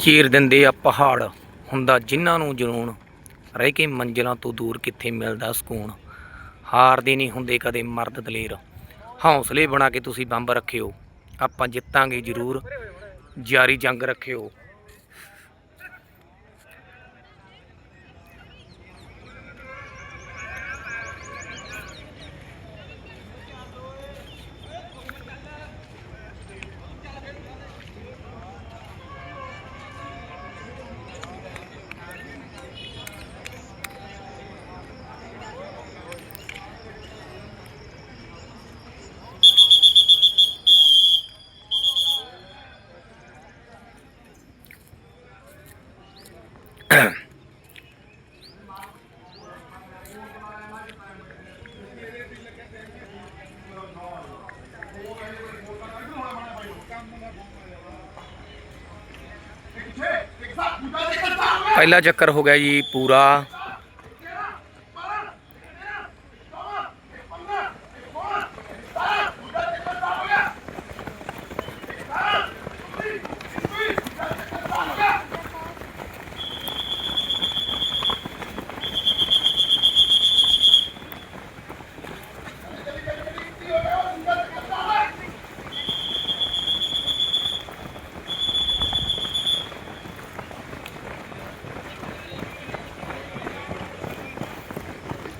ਚੀਰ ਦਿੰਦੇ ਆ ਪਹਾੜ। ਹੁੰਦਾ ਜਿਨ੍ਹਾਂ ਨੂੰ ਜਨੂਨ, ਰਹਿ ਕੇ ਮੰਜ਼ਲਾਂ ਤੋਂ ਦੂਰ ਕਿੱਥੇ ਮਿਲਦਾ ਸਕੂਨ। ਹਾਰਦੇ ਨਹੀਂ ਹੁੰਦੇ ਕਦੇ ਮਰਦ ਦਲੇਰ। ਹੌਸਲੇ ਬਣਾ ਕੇ ਤੁਸੀਂ ਬੰਬ ਰੱਖਿਓ। ਆਪਾਂ ਜਿੱਤਾਂਗੇ ਜ਼ਰੂਰ। ਜਾਰੀ ਜੰਗ ਰੱਖਿਓ। ਪਹਿਲਾ ਚੱਕਰ ਹੋ ਗਿਆ ਜੀ ਪੂਰਾ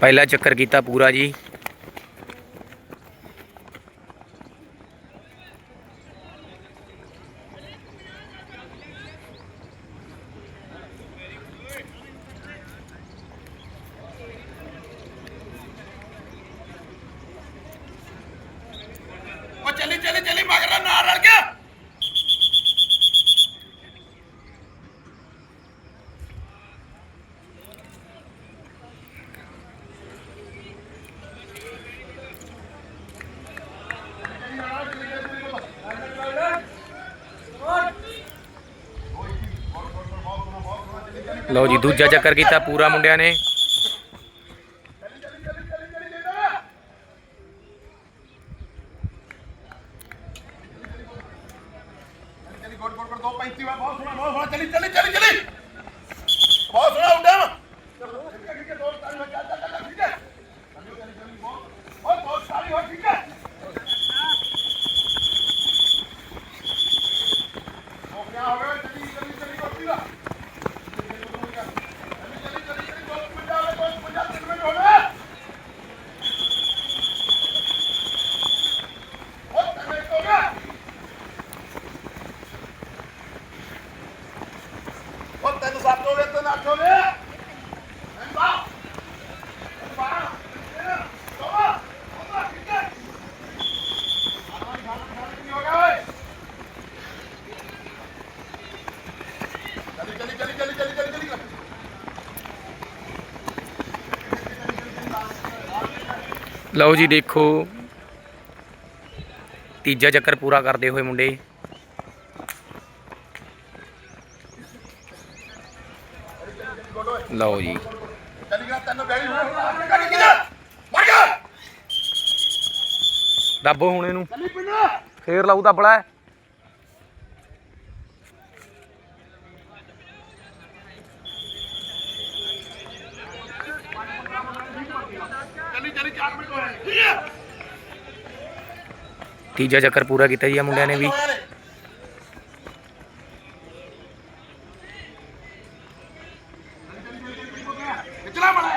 ਪਹਿਲਾ ਚੱਕਰ ਕੀਤਾ ਪੂਰਾ ਜੀ ਉਹ ਚੱਲੀ ਚੱਲੀ ਚੱਲੀ ਮਗਰ ਨਾਲ ਰਲ ਗਿਆ ਲਓ ਜੀ, ਦੂਜਾ ਚੱਕਰ ਕੀਤਾ ਪੂਰਾ ਮੁੰਡਿਆਂ ਨੇ। ਚੱਲੀ ਗੋੜ ਗੋੜ ਗੋੜ 235 ਵਾ ਬਹੁਤ ਸੋਹਣਾ ਬਹੁਤ ਬਹੁਤ ਸੋਹਣਾ ਉੱਡਿਆ ਵਾ ਚਲੋ ਠੀਕ ਹੈ ਠੀਕ ਹੈ ਦੋ ਤਾਲੀ ਹੋ ਚੱਲ ਚੱਲ ਚੱਲ ਠੀਕ ਹੈ ਚੱਲੀ ਚੱਲੀ ਚੱਲੀ ਬਹੁਤ ਉਹ ਬਹੁਤ ਸਾਰੀ ਹੋ ਠੀਕ ਹੈ ਹੋ ਗਿਆ ਹੋ ਗਿਆ ਚੱਲੀ ਚੱਲੀ ਚੱਲੀ ਕੋਟੀ ਦਾ ਚੱਲੀ ਚੱਲੀ ਚੱਲੀ ਚੱਲੀ ਦੋ ਪੰਜਾਹ ਦੋ ਪੰਜਾਹ ਤਿੰਨ ਮਿੰਟ ਹੋ ਗਏ ਉਹ ਤੱਕ ਹੋ ਗਿਆ ਉਹ ਤਿੰਨ ਸੱਤ ਹੋ ਗਏ ਤਿੰਨ ਅੱਠ ਹੋ ਗਏ ਤਿੰਨ ਬਾਰਾਂ ਤਿੰਨ ਬਾਰਾਂ ਤਿੰਨ ਚੌਦਾਂ ਪੰਦਰਾਂ ਠੀਕ ਹੈ ਆਰਾਮ ਖਾਣਾ ਖਾਣਾ ਕੀ ਹੋ ਗਿਆ ਓਏ ਚੱਲੀ ਚੱਲੀ ਚੱਲੀ ਚੱਲੀ ਚੱਲੀ ਚੱਲੀ ਚੱਲੀ ਲਓ ਜੀ ਦੇਖੋ ਤੀਜਾ ਚੱਕਰ ਪੂਰਾ ਕਰਦੇ ਹੋਏ ਮੁੰਡੇ। ਲਓ ਜੀ। ਦੱਬੋ ਹੁਣ ਇਹਨੂੰ। ਚੱਲੀ ਪਿੰਡਾ ਫੇਰ ਲਾਊ ਦੱਬਲਾ। ਤੀਜਾ ਚੱਕਰ ਪੂਰਾ ਕੀਤਾ ਜੀ ਆ ਮੁੰਡਿਆਂ ਨੇ ਵੀ।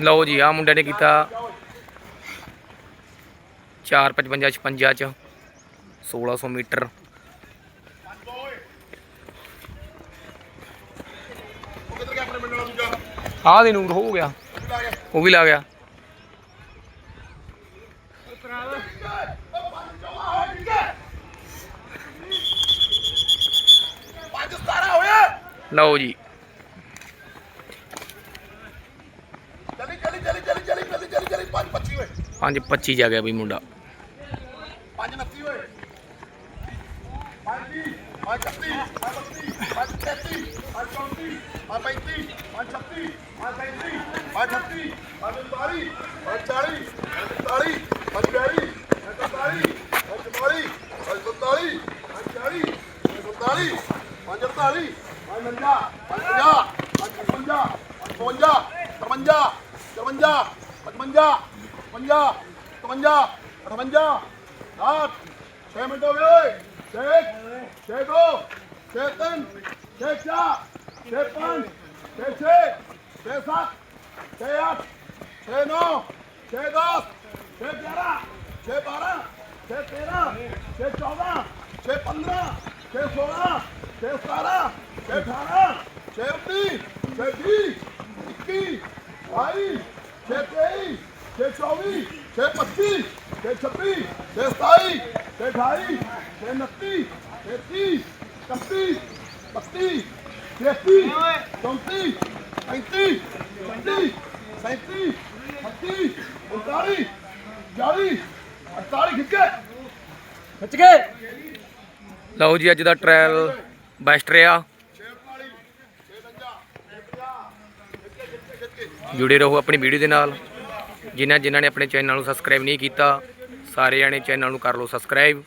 ਲਓ ਜੀ ਆ ਮੁੰਡੇ ਨੇ ਕੀਤਾ 455 56 ਚ 1600 ਮੀਟਰ। ਆ ਦੇ ਨੂਰ ਹੋ ਗਿਆ। ਉਹ ਵੀ ਲਾ ਗਿਆ। ਲਓ ਜੀ। ਚਲੀ ਚਲੀ ਚਲੀ ਚਲੀ ਚਲੀ ਚਲੀ ਚਲੀ ਚਲੀ 5 25 ਓਏ 5 25 ਜਾ ਗਿਆ ਬਈ ਮੁੰਡਾ। 5 29 ਓਏ 5 5 31 5 32 5 33 5 34 5 35 5 36 5 37 5 38 5 39 5 40 5 41 5 42 55 55 57 58 60 6 ਮਿੰਟ ਹੋ ਗਏ। ਛੇਕ ਛੇਕ ਹੋ ਛੇਕ ਤਿੰਨ ਛੇਕ ਚਾਰ ਛੇਕ ਪੰਜ ਛੇਕ ਛੇ ਛੇਕ ਸੱਤ ਛੇਕ ਅੱਠ ਛੇਕ ਨੌ ਛੇਕ ਦਸ ਛੇਕ ਗਿਆਰਾਂ ਛੇਕ ਬਾਰਾਂ ਛੇਕ ਤੇਰਾਂ ਛੇਕ ਚੌਦਾਂ ਛੇਕ ਪੰਦਰਾਂ ਛੇਕ ਸੋਲਾਂ ਛੇਕ ਸਤਾਰਾਂ ਛੇਕ ਅਠਾਰਾਂ ਛੇਕ ਉੱਨੀ ਛੇਕ ਵੀਹ, ਇੱਕੀ, ਬਾਈ ਛੇਕ ਤੇਈ 624 625 626 627 628 629 630 31 32 33 34 35 36 37 38 39 40 48 ਖਿੱਚ ਕੇ ਖਿੱਚ। ਕੇ। ਲਓ ਜੀ, ਅੱਜ ਦਾ ਟ੍ਰਾਇਲ ਬੈਸਟ ਰਿਹਾ। ਜੁੜੇ ਰਹੋ ਆਪਣੀ ਵੀਡੀਓ ਦੇ ਨਾਲ। ਜਿਨ੍ਹਾਂ ਜਿਨ੍ਹਾਂ ਨੇ ਆਪਣੇ ਚੈਨਲ ਨੂੰ ਸਬਸਕ੍ਰਾਈਬ ਨਹੀਂ ਕੀਤਾ, ਸਾਰੇ ਜਾਣੇ ਚੈਨਲ ਨੂੰ ਕਰ ਲਓ ਸਬਸਕ੍ਰਾਈਬ